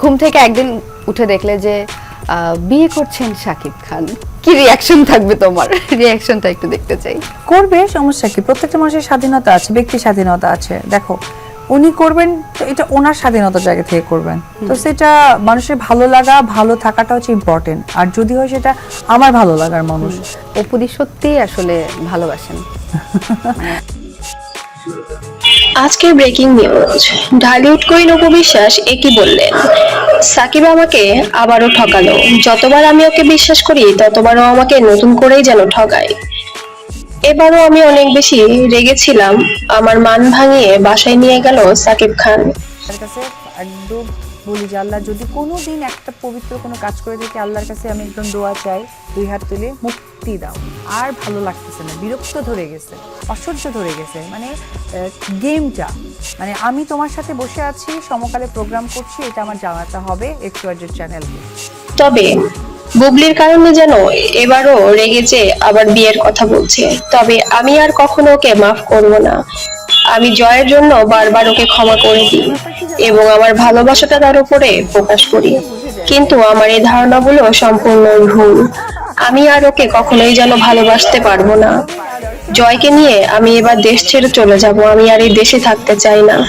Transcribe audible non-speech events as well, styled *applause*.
ঘুম থেকে একদিন উঠে দেখলে যে আহ, বিয়ে করছেন শাকিব খান। কি রিয়াকশন থাকবে তোমার? রিয়াকশনটা একটু দেখতে চাই। করবে সমস্যা কি? প্রত্যেকটা মানুষের স্বাধীনতা আছে ব্যক্তি স্বাধীনতা আছে। দেখো উনি করবেন তো এটা ওনার স্বাধীনতার জায়গা থেকে করবেন। তো সেটা মানুষের ভালো লাগা ভালো থাকাটা হচ্ছে ইম্পর্টেন্ট আর যদি হয় সেটা আমার ভালো লাগার মানুষ। অপুদি সত্যিই আসলে ভালোবাসেন। *laughs* আজকের breaking news Dhallywood queen Apu Biswas একই বললেন। সাকিব আমাকে আবারও ঠকালো। যতবার আমি ওকে বিশ্বাস করি, ততবারও আমাকে নতুন করেই যেন ঠকায় এবারও আমি অনেক বেশি রেগেছিলাম। আমার মান ভাঙিয়ে বাসায় নিয়ে গেল সাকিব খান। একদম বলি যে আল্লাহ, যদি কোনো দিন একটা পবিত্র কোনো কাজ করে থাকি আল্লাহর কাছে আমি একদম দোয়া চাই, দুই হাত তুলে মুক্তি দাও। আর ভালো লাগতেছে না, বিরক্ত ধরে গেছে, অসহ্য ধরে গেছে। মানে গেমটা মানে আমি তোমার সাথে বসে আছি, সমকালে প্রোগ্রাম করছি, এটা আমার জানাতে হবে একটু চ্যানেলকে তবে বুবলির কারণে যেন এবারও রেগেছে আবার বিয়ের কথা বলছে, তবে আমি আর কখনো ওকে মাফ করব না। আমি জয়ের জন্য বারবার ওকে ক্ষমা করে দিই। এবং আমার ভালোবাসাটা তার উপরে প্রকাশ করি। কিন্তু আমার এই ধারণাগুলো সম্পূর্ণ ভুল। আমি আর ওকে কখনোই যেন ভালোবাসতে পারব না। জয়কে নিয়ে আমি এবার দেশ ছেড়ে চলে যাব। আমি আর এই দেশে থাকতে চাই না।